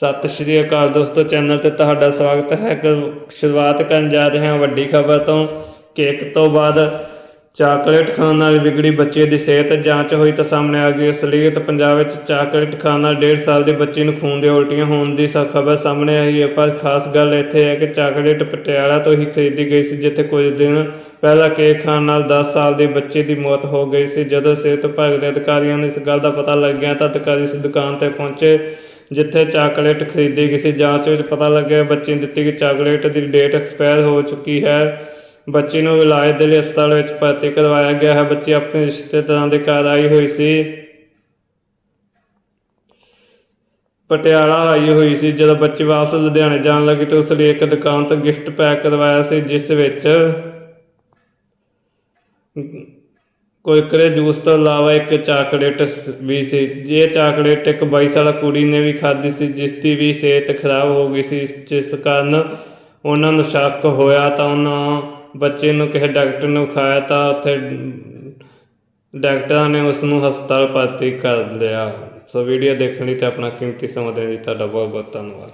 ਸਤਿ ਸ਼੍ਰੀ ਅਕਾਲ ਦੋਸਤੋ, ਚੈਨਲ ਤੇ ਤੁਹਾਡਾ ਸਵਾਗਤ ਹੈ। ਗ- ਸ਼ੁਰੂਆਤ ਕਰਨ ਜਾ ਰਹੇ ਹਾਂ ਵੱਡੀ ਖਬਰ ਤੋਂ ਕੇਕ ਤੋਂ ਬਾਅਦ ਚਾਕਲੇਟ ਖਾਣ ਨਾਲ ਵਿਗੜੀ ਬੱਚੇ ਦੀ ਸਿਹਤ ਜਾਂਚ ਹੋਈ ਤਾਂ ਸਾਹਮਣੇ ਆ ਗਈ। ਅਸਲੀਅਤ ਪੰਜਾਬ ਵਿੱਚ ਚਾਕਲੇਟ ਖਾਣ ਨਾਲ 1.5 ਸਾਲ ਦੀ ਬੱਚੀ ਨੂੰ ਖੂਨ ਦੇ ਉਲਟੀਆਂ ਹੋਣ ਦੀ ਸਾ ਖਬਰ ਸਾਹਮਣੇ ਆਈ ਹੈ। ਪਰ ਖਾਸ ਗੱਲ ਇੱਥੇ ਹੈ ਕਿ ਚਾਕਲੇਟ ਪਟਿਆਲਾ ਤੋਂ ਹੀ ਖਰੀਦੀ ਗਈ ਸੀ, ਜਿੱਥੇ ਕੁਝ ਦਿਨ ਪਹਿਲਾਂ ਕੇਕ ਖਾਣ ਨਾਲ 10 ਸਾਲ ਦੀ ਬੱਚੀ ਦੀ ਮੌਤ ਹੋ ਗਈ ਸੀ। ਜਦੋਂ ਸਿਹਤ ਵਿਭਾਗ ਦੇ ਅਧਿਕਾਰੀਆਂ ਨੂੰ ਇਸ ਗੱਲ ਦਾ ਪਤਾ ਲੱਗਿਆ ਤਾਂ ਅਧਿਕਾਰੀ ਇਸ ਦੁਕਾਨ ਤੇ ਪਹੁੰਚੇ। ਜਿੱਥੇ ਚਾਕਲੇਟ ਖਰੀਦੀ ਗਈ ਸੀ, ਜਾਂਚ ਵਿੱਚ ਪਤਾ ਲੱਗਿਆ ਬੱਚੀ ਨੂੰ ਦਿੱਤੀ ਗਈ ਚਾਕਲੇਟ ਦੀ ਡੇਟ ਐਕਸਪਾਇਰ ਹੋ ਚੁੱਕੀ ਹੈ। ਬੱਚੀ ਨੂੰ ਇਲਾਜ ਦੇ ਲਈ ਹਸਪਤਾਲ ਵਿੱਚ ਭਰਤੀ ਕਰਵਾਇਆ ਗਿਆ ਹੈ। ਬੱਚੇ ਆਪਣੇ ਰਿਸ਼ਤੇਦਾਰਾਂ ਦੇ ਘਰ ਆਈ ਹੋਈ ਸੀ। ਪਟਿਆਲਾ ਆਈ ਹੋਈ ਸੀ। ਜਦੋਂ ਬੱਚੀ ਵਾਪਸ ਲੁਧਿਆਣੇ ਜਾਣ ਲੱਗੀ ਤੇ ਉਸ ਲਈ ਇੱਕ ਦੁਕਾਨ ਤੋਂ ਗਿਫਟ ਪੈਕ ਕਰਵਾਇਆ ਸੀ, ਜਿਸ ਵਿੱਚ ਕੁਰਕਰੇ ਜੂਸ ਤੋਂ ਇਲਾਵਾ ਇੱਕ ਚਾਕਲੇਟ ਸ- ਵੀ ਸੀ। ਇਹ ਚਾਕਲੇਟ ਇੱਕ 22 ਸਾਲਾ ਕੁੜੀ ਨੇ ਵੀ ਖਾਧੀ ਸੀ, ਜਿਸ ਦੀ ਵੀ ਸਿਹਤ ਖਰਾਬ ਹੋ ਗਈ ਸੀ, ਜਿਸ ਕਾਰਨ ਉਹਨਾਂ ਨੂੰ ਸ਼ੱਕ ਹੋਇਆ ਤਾਂ ਉਹਨਾਂ ਬੱਚੇ ਨੂੰ ਕਿਸੇ ਡਾਕਟਰ ਨੂੰ ਖਾਇਆ ਤਾਂ ਉੱਥੇ ਡਾਕਟਰਾਂ ਨੇ ਉਸ ਨੂੰ ਹਸਪਤਾਲ ਭਰਤੀ ਕਰ ਲਿਆ। ਸੋ ਵੀਡੀਓ ਦੇਖਣ ਲਈ ਤੇ ਆਪਣਾ ਕੀਮਤੀ ਸਮਾਂ ਦੇਣ ਲਈ ਤੁਹਾਡਾ ਬਹੁਤ ਬਹੁਤ ਧੰਨਵਾਦ।